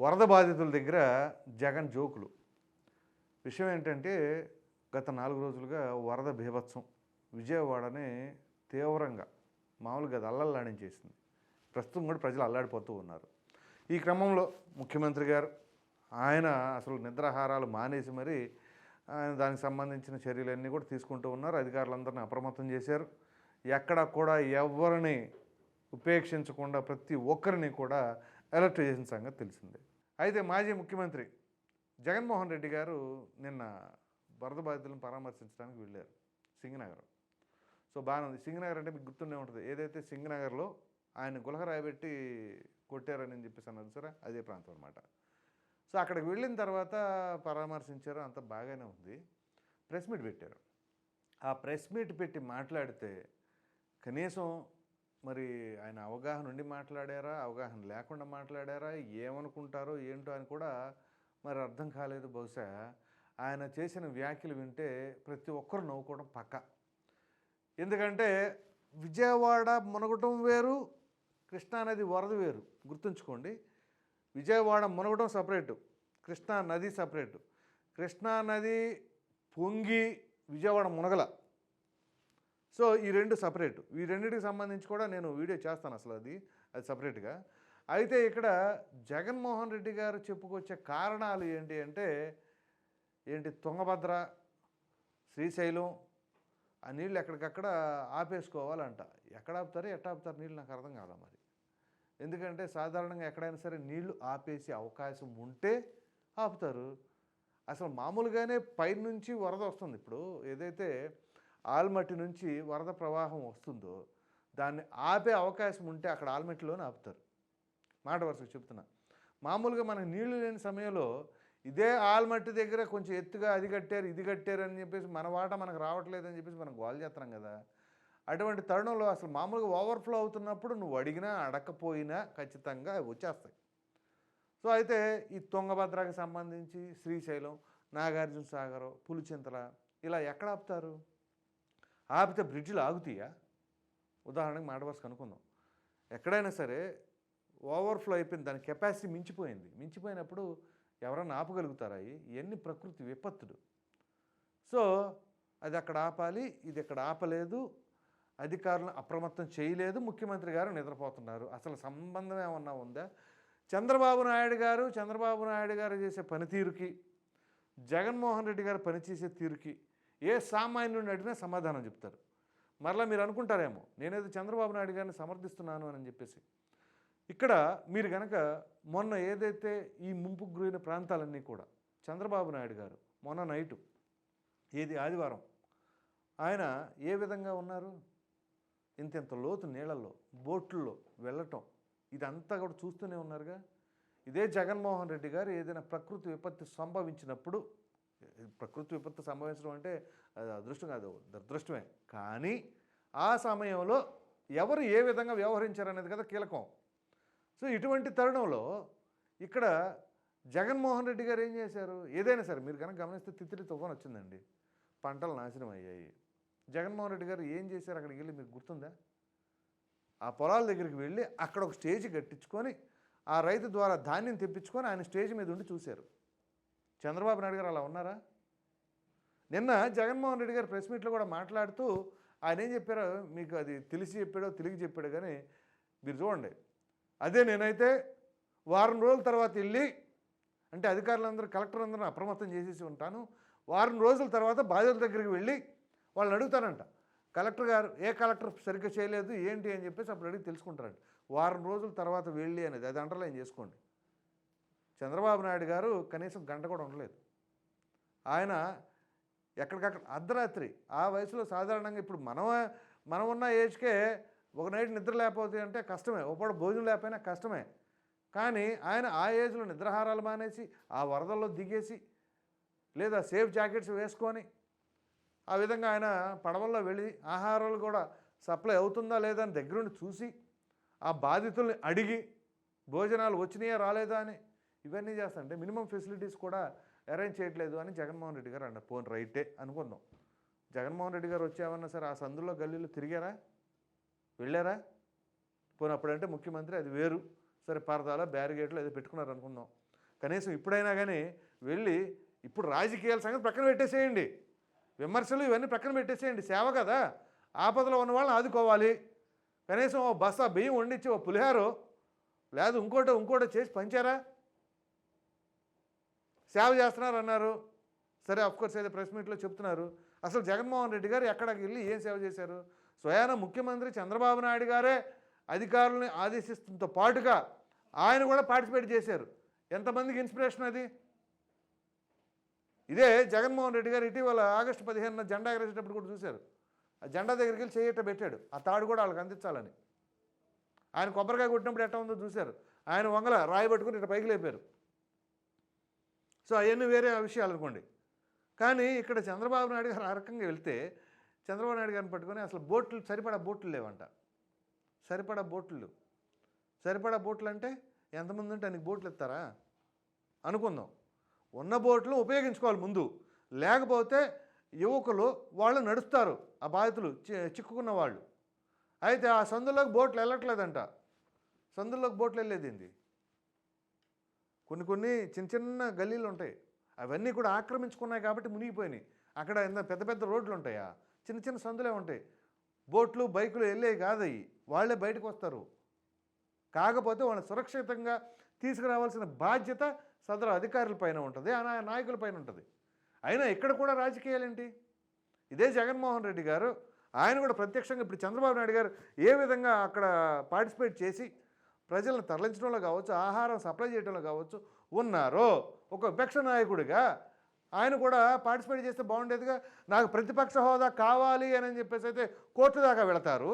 వరద బాధితుల దగ్గర జగన్ జోకులు. విషయం ఏంటంటే గత నాలుగు రోజులుగా వరద బీభత్సం. విజయవాడని తీవ్రంగా మామూలుగా అది అల్లల్లాడించేసింది ప్రస్తుతం కూడా ప్రజలు అల్లాడిపోతూ ఉన్నారు. ఈ క్రమంలో ముఖ్యమంత్రి గారు ఆయన అసలు నిద్రాహారాలు మానేసి మరి ఆయన దానికి సంబంధించిన చర్యలన్నీ కూడా తీసుకుంటూ ఉన్నారు. అధికారులందరినీ అప్రమత్తం చేశారు. ఎక్కడ కూడా ఎవరిని ఉపేక్షించకుండా ప్రతి ఒక్కరిని కూడా అలర్ట్ చేసిన సంగతి తెలిసిందే. అయితే మాజీ ముఖ్యమంత్రి జగన్మోహన్ రెడ్డి గారు నిన్న వరద బాధితులను పరామర్శించడానికి వెళ్ళారు సింగనగర్. సో బాగానే ఉంది సింగనగర్ అంటే మీకు గుర్తుండే ఉంటుంది. ఏదైతే సింగనగర్లో ఆయన గులహ రాయబెట్టి కొట్టారని చెప్పేసి అన్నారు సరే అదే ప్రాంతం అనమాట సో అక్కడికి వెళ్ళిన తర్వాత పరామర్శించారు అంత బాగానే ఉంది. ప్రెస్ మీట్ పెట్టారు. ఆ ప్రెస్ మీట్ పెట్టి మాట్లాడితే కనీసం మరి ఆయన అవగాహన ఉండి మాట్లాడారా? అవగాహన లేకుండా మాట్లాడారా? ఏమనుకుంటారో ఏంటో అని కూడా మరి అర్థం కాలేదు బహుశా. ఆయన చేసిన వ్యాఖ్యలు వింటే ప్రతి ఒక్కరు నవ్వుకోవడం పక్క. ఎందుకంటే విజయవాడ మునగటం వేరు కృష్ణానది వరద వేరు. గుర్తుంచుకోండి విజయవాడ మునగటం సపరేటు కృష్ణా నది సపరేటు. కృష్ణా నది పొంగి విజయవాడ మునగల. సో ఈ రెండు సపరేట్. ఈ రెండింటికి సంబంధించి కూడా నేను వీడియో చేస్తాను అసలు అది. అది సపరేట్గా. అయితే ఇక్కడ జగన్మోహన్ రెడ్డి గారు చెప్పుకొచ్చే కారణాలు ఏంటి అంటే ఏంటి తుంగభద్ర శ్రీశైలం ఆ నీళ్ళు ఎక్కడికక్కడ ఆపేసుకోవాలంట. ఎక్కడ ఆపుతారు ఎట్ట ఆపుతారు నీళ్ళు నాకు అర్థం కావాలి మరి. ఎందుకంటే సాధారణంగా ఎక్కడైనా సరే నీళ్ళు ఆపేసే అవకాశం ఉంటే ఆపుతారు. అసలు మామూలుగానే పైనుంచి వరద వస్తుంది. ఇప్పుడు ఏదైతే ఆల్మట్టి నుంచి వరద ప్రవాహం వస్తుందో దాన్ని ఆపే అవకాశం ఉంటే అక్కడ ఆల్మట్టిలోనే ఆపుతారు. మాట వరుసకు చెప్తున్నా. మామూలుగా మనకు నీళ్ళు లేని సమయంలో ఇదే ఆల్మట్టి దగ్గర కొంచెం ఎత్తుగా అది కట్టారు ఇది కట్టారు అని చెప్పేసి మన వాట మనకు రావట్లేదని చెప్పేసి మనం గోల్ చేస్తున్నాం కదా. అటువంటి తరుణంలో అసలు మామూలుగా ఓవర్ఫ్లో అవుతున్నప్పుడు నువ్వు అడిగినా అడకపోయినా ఖచ్చితంగా వచ్చేస్తాయి. సో అయితే ఈ తుంగభద్రకి సంబంధించి శ్రీశైలం నాగార్జున సాగర్ పులిచింతల ఇలా ఎక్కడ ఆపుతారు? ఆపితే బ్రిడ్జిలు ఆగుతాయా? ఉదాహరణకు మాట వరుస కనుక్కుందాం. ఎక్కడైనా సరే ఓవర్ఫ్లో అయిపోయింది దాని కెపాసిటీ మించిపోయింది. మించిపోయినప్పుడు ఎవరన్నా ఆపగలుగుతారా? ఇవన్నీ ప్రకృతి విపత్తులు. సో అది అక్కడ ఆపాలి ఇది ఇక్కడ ఆపలేదు అధికారులను అప్రమత్తం చేయలేదు ముఖ్యమంత్రి గారు నిద్రపోతున్నారు. అసలు సంబంధం ఏమన్నా ఉందా? చంద్రబాబు నాయుడు గారు చంద్రబాబు నాయుడు గారు చేసే పనితీరుకి జగన్మోహన్ రెడ్డి గారు పనిచేసే తీరుకి ఏ సామాన్యుడిని అడిగినా సమాధానం చెప్తారు. మరలా మీరు అనుకుంటారేమో నేనేదో చంద్రబాబు నాయుడు గారిని సమర్థిస్తున్నాను అని చెప్పేసి. ఇక్కడ మీరు కనుక మొన్న ఏదైతే ఈ ముంపు గురైన ప్రాంతాలన్నీ కూడా చంద్రబాబు నాయుడు గారు మొన్న నైటు ఏది ఆదివారం ఆయన ఏ విధంగా ఉన్నారు? ఇంత ఇంత లోతు నీళ్ళల్లో బోట్లలో వెళ్ళటం ఇదంతా కూడా చూస్తూనే ఉన్నారుగా. ఇదే జగన్మోహన్ రెడ్డి గారు ఏదైనా ప్రకృతి విపత్తి సంభవించినప్పుడు ప్రకృతి విపత్తు సంభవించడం అంటే అది అదృష్టం కాదు దురదృష్టమే. కానీ ఆ సమయంలో ఎవరు ఏ విధంగా వ్యవహరించారనేది కదా కీలకం. సో ఇటువంటి తరుణంలో ఇక్కడ జగన్మోహన్ రెడ్డి గారు ఏం చేశారు? ఏదైనా సరే మీరు కనుక గమనిస్తే తిత్తిరి తుఫాన్ వచ్చిందండి. పంటలు నాశనం అయ్యాయి. జగన్మోహన్ రెడ్డి గారు ఏం చేశారు? అక్కడికి వెళ్ళి మీకు గుర్తుందా? ఆ పొలాల దగ్గరికి వెళ్ళి అక్కడ ఒక స్టేజ్ కట్టించుకొని ఆ రైతు ద్వారా ధాన్యం తెప్పించుకొని ఆయన స్టేజ్ మీద ఉండి చూశారు. చంద్రబాబు నాయుడు గారు అలా ఉన్నారా? నిన్న జగన్మోహన్ రెడ్డి గారు ప్రెస్ మీట్లో కూడా మాట్లాడుతూ ఆయన ఏం చెప్పారో మీకు అది తెలిసి చెప్పాడో తెలిగి చెప్పాడు కానీ మీరు చూడండి. అదే నేనైతే వారం రోజుల తర్వాత వెళ్ళి అంటే అధికారులందరూ కలెక్టర్ అందరూ అప్రమత్తం చేసేసి ఉంటాను. వారం రోజుల తర్వాత బాధితుల దగ్గరికి వెళ్ళి వాళ్ళని అడుగుతానంట. కలెక్టర్ గారు ఏ కలెక్టర్ సరిగ్గా చేయలేదు ఏంటి అని చెప్పేసి అప్పుడు అడిగి తెలుసుకుంటారంట. వారం రోజుల తర్వాత వెళ్ళి అనేది అది అండర్లైన్ చేసుకోండి. చంద్రబాబు నాయుడు గారు కనీసం గంట కూడా ఉండలేదు. ఆయన ఎక్కడికక్కడ అర్ధరాత్రి ఆ వయసులో సాధారణంగా ఇప్పుడు మనం మనం ఉన్న ఏజ్కే ఒక నైట్ నిద్ర లేకపోతే అంటే కష్టమే ఒకపూట భోజనం లేకపోయినా కష్టమే. కానీ ఆయన ఆ ఏజ్లో నిద్రాహారాలు మానేసి ఆ వరదల్లో దిగేసి లేదా సేఫ్ జాకెట్స్ వేసుకొని ఆ విధంగా ఆయన పడవల్లో వెళ్ళి ఆహారాలు కూడా సప్లై అవుతుందా లేదా అని దగ్గరుండి చూసి ఆ బాధితుల్ని అడిగి భోజనాలు వచ్చినాయా రాలేదా అని ఇవన్నీ చేస్తాంటే మినిమం ఫెసిలిటీస్ కూడా అరేంజ్ చేయట్లేదు అని జగన్మోహన్ రెడ్డి గారు అన్నారు. పోన్ రైటే అనుకుందాం. జగన్మోహన్ రెడ్డి గారు వచ్చామన్నా సరే ఆ సందులో గల్లీలో తిరిగారా? వెళ్ళారా? పోనీ అప్పుడంటే ముఖ్యమంత్రి అది వేరు. సరే పరదాలో బ్యారిగేట్లు ఏదో పెట్టుకున్నారు అనుకుందాం. కనీసం ఇప్పుడైనా కానీ వెళ్ళి ఇప్పుడు రాజకీయాల సంగతి ప్రక్కన పెట్టేసేయండి. విమర్శలు ఇవన్నీ ప్రక్కన పెట్టేసేయండి. సేవ కదా. ఆపదలో ఉన్న వాళ్ళని ఆదుకోవాలి. కనీసం ఓ బస్సా బియ్యం వండించి ఓ పులిహారో లేదు ఇంకోటో ఇంకోటో చేసి పంచారా? సేవ చేస్తున్నారు అన్నారు సరే కోర్స్ ఏదో ప్రెస్ మీట్లో చెప్తున్నారు. అసలు జగన్మోహన్ రెడ్డి గారు ఎక్కడికి వెళ్ళి ఏం సేవ చేశారు? స్వయాన ముఖ్యమంత్రి చంద్రబాబు నాయుడు గారే అధికారులని ఆదేశిస్తుంతో పాటుగా ఆయన కూడా పార్టిసిపేట్ చేశారు. ఎంతమందికి ఇన్స్పిరేషన్ అది? ఇదే జగన్మోహన్ రెడ్డి గారు ఇటీవల ఆగస్టు పదిహేనున జెండా ఎగరేసేటప్పుడు కూడా చూశారు. ఆ జెండా దగ్గరికి వెళ్ళి చేయట పెట్టాడు. ఆ తాడు కూడా వాళ్ళకి అందించాలని. ఆయన కొబ్బరికాయ కొట్టినప్పుడు ఎట్ట ఉందో చూశారు. ఆయన వంగల రాయి పట్టుకుని ఇట్లా పైకి లేపారు. సో అవన్నీ వేరే విషయాలు అనుకోండి. కానీ ఇక్కడ చంద్రబాబు నాయుడు గారు ఆ రకంగా వెళ్తే చంద్రబాబు నాయుడు గారిని పట్టుకొని అసలు బోట్లు సరిపడా బోట్లు లేవంట. సరిపడా బోట్లు. సరిపడా బోట్లు అంటే ఎంతమంది ఉంటే ఆయనకి బోట్లు ఇస్తారా? అనుకుందాం. ఉన్న బోట్లు ఉపయోగించుకోవాలి ముందు. లేకపోతే యువకులు వాళ్ళు నడుస్తారు ఆ బాధితులు చి- చిక్కుకున్న వాళ్ళు. అయితే ఆ సందులోకి బోట్లు వెళ్ళట్లేదంట. సందులోకి బోట్లు వెళ్ళేది ఏంది? కొన్ని కొన్ని చిన్న చిన్న గల్లీలు ఉంటాయి. అవన్నీ కూడా ఆక్రమించుకున్నాయి కాబట్టి మునిగిపోయినాయి. అక్కడ ఎంత పెద్ద పెద్ద రోడ్లు ఉంటాయా? చిన్న చిన్న సందులే ఉంటాయి. బోట్లు బైకులు వెళ్ళేవి కాదయి వాళ్ళే బయటకు వస్తారు. కాకపోతే వాళ్ళని సురక్షితంగా తీసుకురావాల్సిన బాధ్యత సదరు అధికారుల పైన ఉంటుంది. ఆ నాయకుల పైన ఉంటుంది. అయినా ఇక్కడ కూడా రాజకీయాలు ఏంటి ఇదే జగన్మోహన్ రెడ్డి గారు. ఆయన కూడా ప్రత్యక్షంగా ఇప్పుడు చంద్రబాబు నాయుడు గారు ఏ విధంగా అక్కడ పార్టిసిపేట్ చేసి ప్రజలను తరలించడంలో కావచ్చు ఆహారం సప్లై చేయడంలో కావచ్చు ఉన్నారో. ఒక విపక్ష నాయకుడిగా ఆయన కూడా పార్టిసిపేట్ చేస్తే బాగుండేదిగా నాకు ప్రతిపక్ష హోదా కావాలి అని చెప్పేసి అయితే కోర్టు దాకా వెళతారు.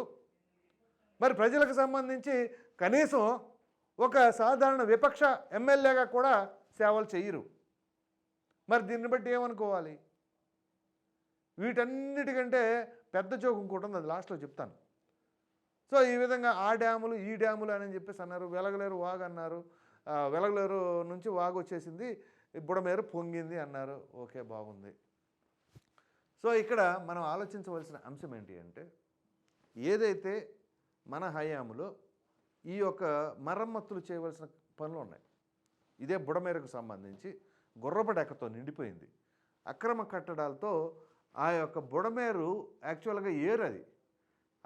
మరి ప్రజలకు సంబంధించి కనీసం ఒక సాధారణ విపక్ష ఎమ్మెల్యేగా కూడా సేవలు చేయరు. మరి దీన్ని బట్టి ఏమనుకోవాలి? వీటన్నిటికంటే పెద్ద జోకు ఇంకోటి ఉంది అది లాస్ట్లో చెప్తాను. సో ఈ విధంగా ఆ డ్యాములు ఈ డ్యాములు అని చెప్పేసి అన్నారు. వెలగలేరు వాగ్ అన్నారు. వెలగలేరు నుంచి వాగ్ వచ్చేసింది. బుడమేరు పొంగింది అన్నారు. ఓకే బాగుంది. సో ఇక్కడ మనం ఆలోచించవలసిన అంశం ఏంటి అంటే ఏదైతే మన హయాములో ఈ యొక్క మరమ్మతులు చేయవలసిన పనులు ఉన్నాయి. ఇదే బుడమేరకు సంబంధించి గుర్రపు డెక్కతో నిండిపోయింది. అక్రమ కట్టడాలతో ఆ యొక్క బుడమేరు యాక్చువల్గా ఏరు అది.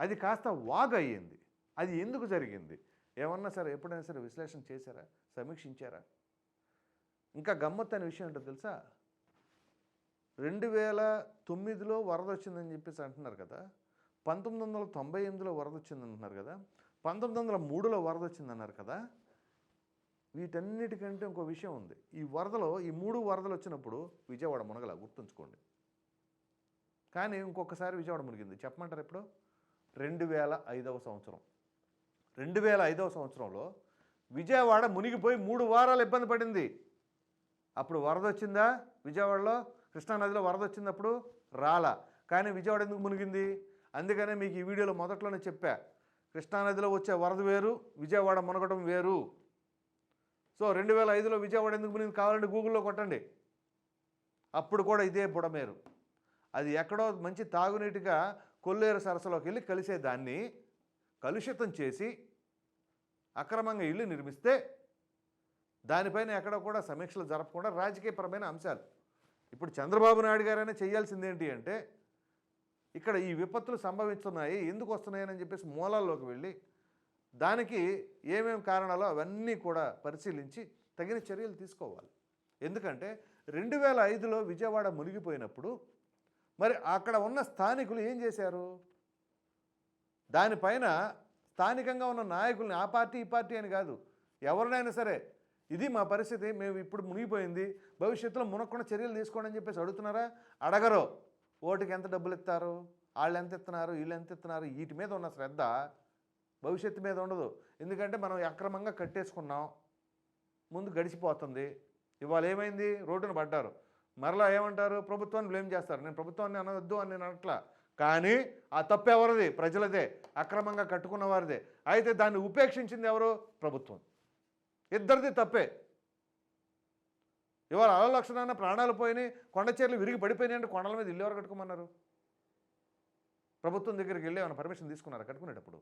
అది కాస్త వాగ్ అయ్యింది అది ఎందుకు జరిగింది? ఏమన్నా సరే ఎప్పుడైనా సరే విశ్లేషణ చేశారా? సమీక్షించారా? ఇంకా గమ్మత్తు అనే విషయం ఏంటో తెలుసా? రెండు వేల తొమ్మిదిలో వరద వచ్చిందని చెప్పేసి అంటున్నారు కదా. పంతొమ్మిది వందల తొంభై ఎనిమిదిలో వరద వచ్చింది అంటున్నారు కదా. పంతొమ్మిది వందల మూడులో వరద వచ్చిందన్నారు కదా. వీటన్నిటికంటే ఇంకో విషయం ఉంది. ఈ వరదలో ఈ మూడు వరదలు వచ్చినప్పుడు విజయవాడ మునగల గుర్తుంచుకోండి. కానీ ఇంకొకసారి విజయవాడ మునిగింది. చెప్పమంటారు ఎప్పుడు? రెండు వేల ఐదవ సంవత్సరం. రెండు వేల ఐదవ సంవత్సరంలో విజయవాడ మునిగిపోయి మూడు వారాలు ఇబ్బంది పడింది. అప్పుడు వరద వచ్చిందా? విజయవాడలో? కృష్ణానదిలో వరద వచ్చినప్పుడు రాలా. కానీ విజయవాడ ఎందుకు మునిగింది? అందుకనే మీకు ఈ వీడియోలో మొదట్లోనే చెప్పా. కృష్ణానదిలో వచ్చే వరద వేరు విజయవాడ మునగడం వేరు. సో రెండు వేల ఐదులో విజయవాడ ఎందుకు మునిగింది కావాలంటే గూగుల్లో కొట్టండి. అప్పుడు కూడా ఇదే బుడమేరు. అది ఎక్కడో మంచి తాగునీటిగా కొల్లేరు సరస్సులోకి వెళ్ళి కలిసే దాన్ని కలుషితం చేసి అక్రమంగా ఇల్లు నిర్మిస్తే దానిపైన ఎక్కడ కూడా సమీక్షలు జరపకుండా రాజకీయపరమైన అంశాలు. ఇప్పుడు చంద్రబాబు నాయుడు గారైనా చేయాల్సింది ఏంటి అంటే ఇక్కడ ఈ విపత్తులు సంభవిస్తున్నాయి ఎందుకు వస్తున్నాయని చెప్పేసి మూలాల్లోకి వెళ్ళి దానికి ఏమేమి కారణాలో అవన్నీ కూడా పరిశీలించి తగిన చర్యలు తీసుకోవాలి. ఎందుకంటే రెండు వేల ఐదులో విజయవాడ మునిగిపోయినప్పుడు మరి అక్కడ ఉన్న స్థానికులు ఏం చేశారు? దానిపైన స్థానికంగా ఉన్న నాయకుల్ని ఆ పార్టీ ఈ పార్టీ అని కాదు ఎవరినైనా సరే ఇది మా పరిస్థితి మేము ఇప్పుడు మునిగిపోయింది భవిష్యత్తులో మునక్కుండా చర్యలు తీసుకోండి అని చెప్పేసి అడుగుతున్నారా? అడగరు. ఓటుకి ఎంత డబ్బులు ఇస్తారు? వాళ్ళు ఎంత ఇస్తున్నారు? వీళ్ళు ఎంత ఇస్తున్నారు? వీటి మీద ఉన్న శ్రద్ధ భవిష్యత్తు మీద ఉండదు. ఎందుకంటే మనం అక్రమంగా కట్టేసుకున్నాం ముందు గడిచిపోతుంది. ఇవాళ ఏమైంది? రోడ్డున పడ్డారు. మరలా ఏమంటారు? ప్రభుత్వాన్ని బ్లేమ్ చేస్తారు. నేను ప్రభుత్వాన్ని అనవద్దు అని నేను అనట్లా. కానీ ఆ తప్పు ఎవరిది? ప్రజలదే. అక్రమంగా కట్టుకున్న వారిదే. అయితే దాన్ని ఉపేక్షించింది ఎవరు? ప్రభుత్వం. ఇద్దరిది తప్పే. ఇవాళ అల లక్షణాన ప్రాణాలు పోయినాయి కొండ చీరలు విరిగి పడిపోయినాయి అంటే కొండల మీద ఇల్లు ఎవరు కట్టుకోమన్నారు? ప్రభుత్వం దగ్గరికి వెళ్ళి ఏమైనా పర్మిషన్ తీసుకున్నారా కట్టుకునేటప్పుడు?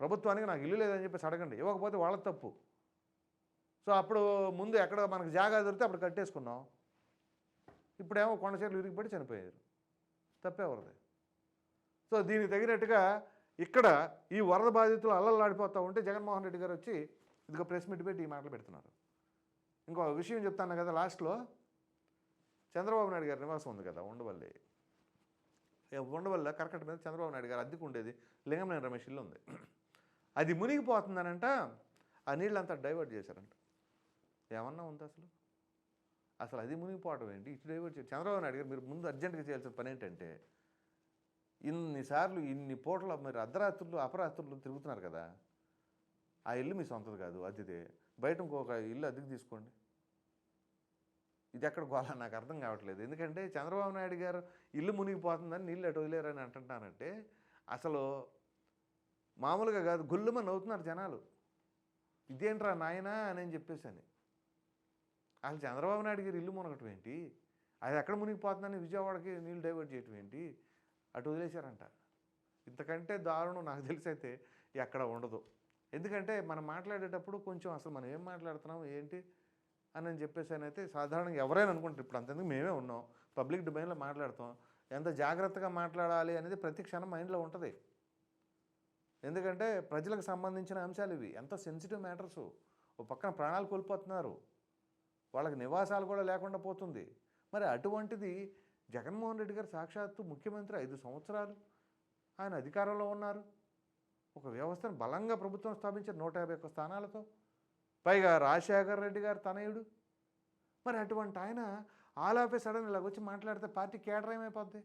ప్రభుత్వానికి నాకు ఇల్లు లేదని చెప్పేసి అడగండి. ఇవ్వకపోతే వాళ్ళ తప్పు. సో అప్పుడు ముందు ఎక్కడ మనకు జాగా దొరికితే అప్పుడు కట్టేసుకున్నాం. ఇప్పుడేమో కొండ చెట్లు విరిగిపడి చనిపోయారు. తప్పేవరది? సో దీనికి తగినట్టుగా ఇక్కడ ఈ వరద బాధితులు అల్లల్లాడిపోతూ ఉంటే జగన్మోహన్ రెడ్డి గారు వచ్చి ఇదిగో ప్రెస్ మీట్ పెట్టి ఈ మాటలు పెడుతున్నారు. ఇంకో విషయం చెప్తాను కదా లాస్ట్లో. చంద్రబాబు నాయుడు గారి నివాసం ఉంది కదా ఉండవల్లి. ఉండవల్ల? కరకట్ట మీద చంద్రబాబు నాయుడు గారు అద్దెకు ఉండేది లింగంనేని రమేష్ ఇల్లు ఉంది. అది మునిగిపోతుందనంట ఆ నీళ్ళంతా డైవర్ట్ చేశారంట. ఏమన్నా ఉందా అసలు? అసలు అది మునిగిపోవడం ఏంటి? ఇటు డైవర్ట్ చంద్రబాబు నాయుడు గారు మీరు ముందు అర్జెంటుగా చేయాల్సిన పని ఏంటంటే ఇన్నిసార్లు ఇన్ని పూటల మీరు అర్ధరాత్రులు అపరాత్రులు తిరుగుతున్నారు కదా ఆ ఇల్లు మీ సొంతది కాదు అద్దెదే బయట ఇంకొక ఇల్లు అద్దెకు తీసుకోండి. ఇది ఎక్కడ గోళ నాకు అర్థం కావట్లేదు. ఎందుకంటే చంద్రబాబు నాయుడు గారు ఇల్లు మునిగిపోతుందని నీళ్ళు అటు వదిలేరని అంటున్నానంటే అసలు మామూలుగా కాదు గుల్లుమని అవుతున్నారు జనాలు. ఇదేంట్రా నాయనా అని చెప్పేసాను. అసలు చంద్రబాబు నాయుడు గారు ఇల్లు మునగటం ఏంటి? అది ఎక్కడ మునిగిపోతుందని విజయవాడకి నీళ్ళు డైవర్ట్ చేయటం ఏంటి? అటు వదిలేశారంట. ఇంతకంటే దారుణం నాకు తెలిసి అయితే ఎక్కడ ఉండదు. ఎందుకంటే మనం మాట్లాడేటప్పుడు కొంచెం అసలు మనం ఏం మాట్లాడుతున్నాం ఏంటి అని అని చెప్పేసి అయితే సాధారణంగా ఎవరైనా అనుకుంటారు. ఇప్పుడు అంతెందుకు మేమే ఉన్నాం పబ్లిక్ డొమైన్లో మాట్లాడతాం. ఎంత జాగ్రత్తగా మాట్లాడాలి అనేది ప్రతి క్షణం మైండ్లో ఉంటుంది. ఎందుకంటే ప్రజలకు సంబంధించిన అంశాలు ఇవి. ఎంత సెన్సిటివ్ మ్యాటర్స్. ఓ పక్కన ప్రాణాలు కోల్పోతున్నారు. వాళ్ళకి నివాసాలు కూడా లేకుండా పోతుంది. మరి అటువంటిది జగన్మోహన్ రెడ్డి గారు సాక్షాత్తు ముఖ్యమంత్రి ఐదు సంవత్సరాలు. ఆయన అధికారంలో ఉన్నారు. ఒక వ్యవస్థను బలంగా ప్రభుత్వం స్థాపించారు నూట యాభై ఒక్క స్థానాలతో. పైగా రాజశేఖర్ రెడ్డి గారు తనయుడు. మరి అటువంటి ఆయన ఆల్ సడన్ ఇలాగ వచ్చి మాట్లాడితే పార్టీ కేడర్ ఏమైపోద్ది?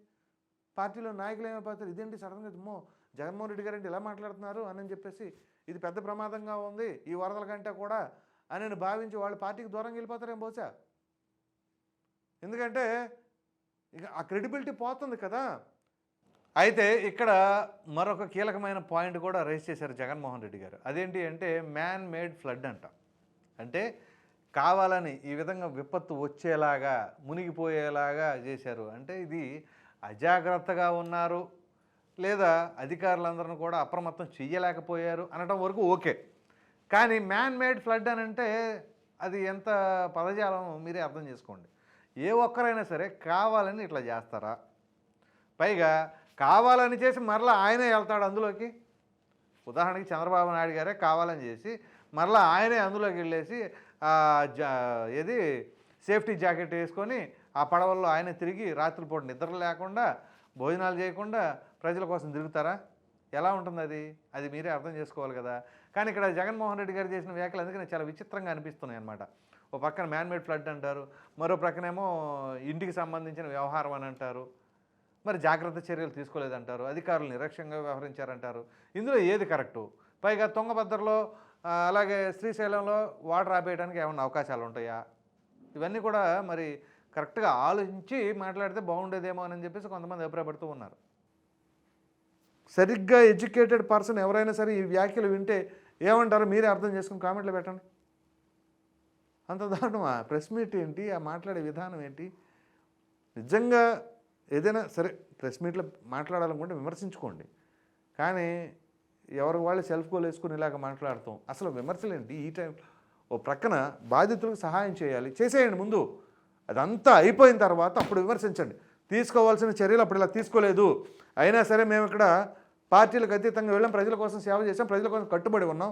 పార్టీలో నాయకులు ఏమైపోతారు? ఇదేంటి సడన్గా మో జగన్మోహన్ రెడ్డి గారు ఇలా మాట్లాడుతున్నారు అని చెప్పేసి ఇది పెద్ద ప్రమాదంగా ఉంది. ఈ వరదల కంటే కూడా అని నేను భావించి వాళ్ళ పార్టీకి దూరంగా వెళ్ళిపోతారేం బహుశా. ఎందుకంటే ఇక ఆ క్రెడిబిలిటీ పోతుంది కదా. అయితే ఇక్కడ మరొక కీలకమైన పాయింట్ కూడా రైజ్ చేశారు జగన్మోహన్ రెడ్డి గారు. అదేంటి అంటే మ్యాన్ మేడ్ ఫ్లడ్ అంట. అంటే కావాలని ఈ విధంగా విపత్తు వచ్చేలాగా మునిగిపోయేలాగా చేశారు. అంటే ఇది అజాగ్రత్తగా ఉన్నారు లేదా అధికారులందరిని కూడా అప్రమత్తం చెయ్యలేకపోయారు అనడం వరకు ఓకే. కానీ మ్యాన్ మేడ్ ఫ్లడ్ అని అంటే అది ఎంత పదజాలం మీరే అర్థం చేసుకోండి. ఏ ఒక్కరైనా సరే కావాలని ఇట్లా చేస్తారా? పైగా కావాలని చేసి మరలా ఆయనే వెళ్తాడు అందులోకి. ఉదాహరణకి చంద్రబాబు నాయుడు గారే కావాలని చేసి మరలా ఆయనే అందులోకి వెళ్ళేసి జా ఏది సేఫ్టీ జాకెట్ వేసుకొని ఆ పడవల్లో ఆయన తిరిగి రాత్రిపూట నిద్ర లేకుండా భోజనాలు చేయకుండా ప్రజల కోసం తిరుగుతారా? ఎలా ఉంటుంది అది అది మీరే అర్థం చేసుకోవాలి కదా. కానీ ఇక్కడ జగన్మోహన్ రెడ్డి గారు చేసిన వ్యాఖ్యలు అందుకని చాలా విచిత్రంగా అనిపిస్తున్నాయి అనమాట ఓ పక్కన మ్యాన్మేడ్ ఫ్లడ్ అంటారు మరో ప్రక్కనేమో ఇంటికి సంబంధించిన వ్యవహారం అని అంటారు మరి జాగ్రత్త చర్యలు తీసుకోలేదంటారు అధికారులు నిరక్ష్యంగా వ్యవహరించారంటారు. ఇందులో ఏది కరెక్టు? పైగా తుంగభద్రలో అలాగే శ్రీశైలంలో వాటర్ ఆపేయడానికి ఏమైనా అవకాశాలు ఉంటాయా? ఇవన్నీ కూడా మరి కరెక్ట్గా ఆలోచించి మాట్లాడితే బాగుండేదేమో అని చెప్పేసి కొంతమంది అభిప్రాయపడుతూ ఉన్నారు. సరిగ్గా ఎడ్యుకేటెడ్ పర్సన్ ఎవరైనా సరే ఈ వ్యాఖ్యలు వింటే ఏమంటారో మీరే అర్థం చేసుకుని కామెంట్లో పెట్టండి. అంత దారుణమా? ప్రెస్ మీట్ ఏంటి? ఆ మాట్లాడే విధానం ఏంటి? నిజంగా ఏదైనా సరే ప్రెస్ మీట్లో మాట్లాడాలనుకుంటే విమర్శించుకోండి. కానీ ఎవరికి వాళ్ళు సెల్ఫ్ గోల్ వేసుకుని ఇలాగ మాట్లాడతాం. అసలు విమర్శలు ఏంటి? ఈ టైం ఓ ప్రక్కన బాధితులకు సహాయం చేయాలి. చేసేయండి ముందు. అదంతా అయిపోయిన తర్వాత అప్పుడు విమర్శించండి. తీసుకోవాల్సిన చర్యలు అప్పుడు ఇలా తీసుకోలేదు. అయినా సరే మేము ఇక్కడ పార్టీలకు అతీతంగా వెళ్ళాం ప్రజల కోసం సేవ చేసాం ప్రజల కోసం కట్టుబడి ఉన్నాం.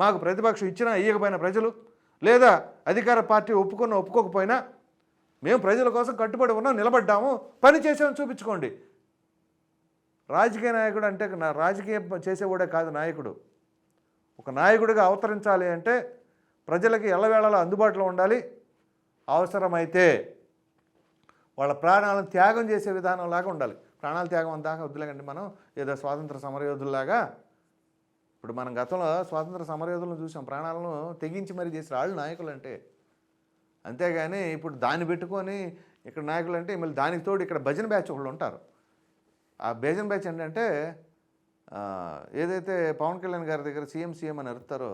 మాకు ప్రతిపక్షం ఇచ్చినా ఇయ్యకపోయినా ప్రజలు లేదా అధికార పార్టీ ఒప్పుకున్నా ఒప్పుకోకపోయినా మేము ప్రజల కోసం కట్టుబడి ఉన్నాం నిలబడ్డాము పని చేసామని చూపించుకోండి. రాజకీయ నాయకుడు అంటే నా రాజకీయం చేసేవాడే కాదు నాయకుడు. ఒక నాయకుడిగా అవతరించాలి అంటే ప్రజలకి ఎల్లవేళలా అందుబాటులో ఉండాలి. అవసరమైతే వాళ్ళ ప్రాణాలను త్యాగం చేసే విధానంలాగా ఉండాలి. ప్రాణాలు త్యాగం దాకా వద్దులేకండి మనం. ఏదో స్వాతంత్ర సమరయోధుల్లాగా ఇప్పుడు మనం గతంలో స్వాతంత్ర సమరయోధులను చూసాం. ప్రాణాలను తెగించి మరీ చేసిన వాళ్ళు నాయకులు అంటే అంతేగాని ఇప్పుడు దాన్ని పెట్టుకొని ఇక్కడ నాయకులు అంటే మళ్ళీ దానికి తోడు ఇక్కడ భజన బ్యాచ్ ఒకళ్ళు ఉంటారు. ఆ భజన బ్యాచ్ ఏంటంటే ఏదైతే పవన్ కళ్యాణ్ గారి దగ్గర సీఎం సీఎం అని అరుతారో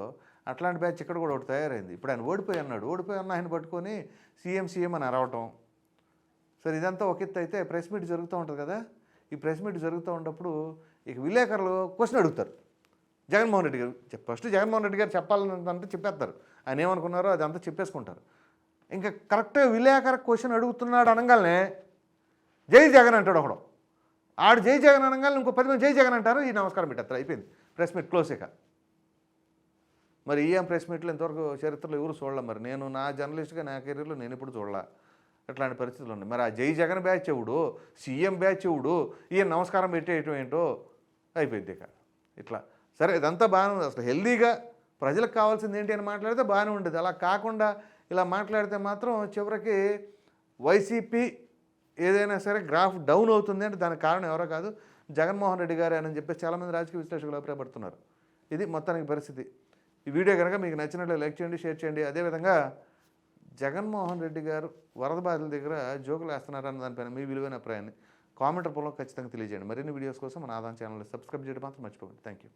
అట్లాంటి బ్యాచ్ ఇక్కడ కూడా ఒకటి తయారైంది. ఇప్పుడు ఆయన ఓడిపోయి అన్నాడు. ఓడిపోయి అన్న ఆయన పట్టుకొని సీఎం సీఎం అని అరవటం. సరే ఇదంతా ఒక ఎత్తు అయితే ప్రెస్ మీట్ జరుగుతూ ఉంటుంది కదా. ఈ ప్రెస్ మీట్ జరుగుతూ ఉన్నప్పుడు ఇక విలేకరులు క్వశ్చన్ అడుగుతారు. జగన్మోహన్ రెడ్డి గారు ఫస్ట్ జగన్మోహన్ రెడ్డి గారు చెప్పాలంటే చెప్పేస్తారు. ఆయన ఏమనుకున్నారో అదంతా చెప్పేసుకుంటారు. ఇంకా కరెక్ట్గా విలేకర క్వశ్చన్ అడుగుతున్నాడు అనగానే జై జగన్ అంటాడు ఒకడు. ఆడు జై జగన్ అనగానే ఇంకో పది మంది జై జగన్ అంటారు. ఈ నమస్కారం పెట్టారు అయిపోయింది. ప్రెస్ మీట్ క్లోజ్ ఇక. మరి ఈఎం ప్రెస్ మీట్లు ఇంతవరకు చరిత్రలో ఎవరు చూడలే మరి? నేను నా జర్నలిస్ట్గా నా కెరీర్లో నేను ఇప్పుడు చూడలే. ఇట్లాంటి పరిస్థితులు ఉన్నాయి. మరి ఆ జై జగన్ బ్యాచ్ ఎవడు? సీఎం బ్యాచ్ ఎవడు? ఈయన నమస్కారం పెట్టేయటం ఏంటో అయిపోయింది ఇక. ఇట్లా. సరే ఇదంతా బాగానే ఉంది. అసలు హెల్దీగా ప్రజలకు కావాల్సింది ఏంటి అని మాట్లాడితే బాగానే ఉండేది. అలా కాకుండా ఇలా మాట్లాడితే మాత్రం చివరికి వైసీపీ ఏదైనా సరే గ్రాఫ్ డౌన్ అవుతుంది అంటే దానికి కారణం ఎవరో కాదు జగన్మోహన్ రెడ్డి గారే అని చెప్పేసి చాలామంది రాజకీయ విశ్లేషకులు అభిప్రాయపడుతున్నారు. ఇది మొత్తానికి పరిస్థితి. ఈ వీడియో కనుక మీకు నచ్చినట్లు లైక్ చేయండి షేర్ చేయండి. అదేవిధంగా జగన్మోహన్ రెడ్డి గారు వరద బాధితుల దగ్గర జోకులు వేస్తున్నారన్న దానిపైన మీ విలువైన అభిప్రాయాన్ని కామెంట్ రూపంలో ఖచ్చితంగా తెలియజేయండి. మరిన్ని వీడియోస్ కోసం మన ఆదాయం ఛానల్ సబ్స్క్రైబ్ చేయడం మాత్రం మర్చిపోకండి. Thank you